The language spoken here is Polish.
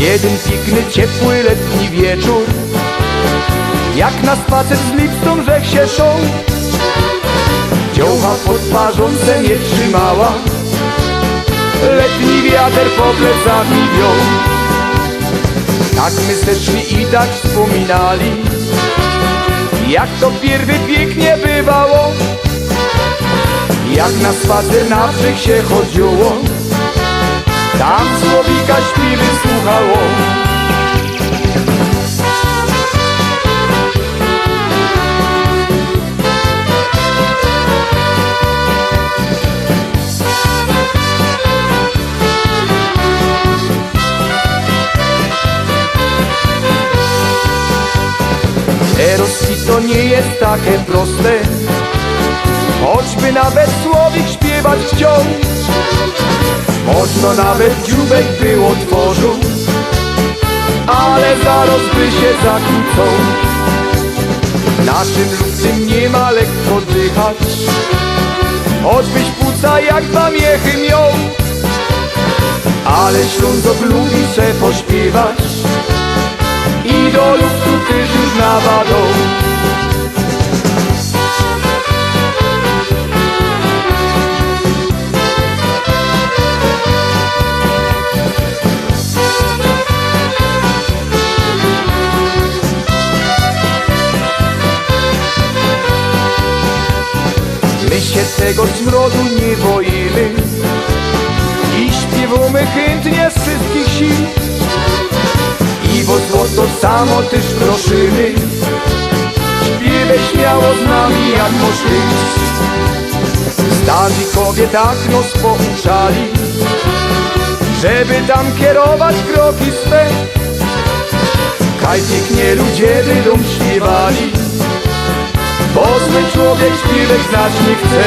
Jeden piękny, ciepły, letni wieczór. Jak na spacer z lipstą rzek się szą. Dziołcha pod twarzą se nie trzymała. Letni wiatr po plecami wiał Tak my se i tak wspominali. Jak to pierwy pięknie bywało. Jak na spacer na brzeg się chodziło Eroski to nie jest takie proste. Choćby nawet słowik śpiewać chciał Można nawet dziubek by otworzył Ale zaraz by się zakłócał. Naszym ludzkim nie ma lekko dychać Choćbyś płuca jak pamiechy miał Ale Ślązok lubi se pośpiewać Do luftu też już nawadą My się tego smrodu nie boimy I śpiewamy chętnie z wszystkich sił Złoto samo też proszymy Śpiewaj śmiało z nami jak możesz Stawikowie tak nos pouczali Żeby tam kierować kroki swe. Kaj pięknie ludzie będą śpiewali bo zły człowiek śpiewek znać nie chce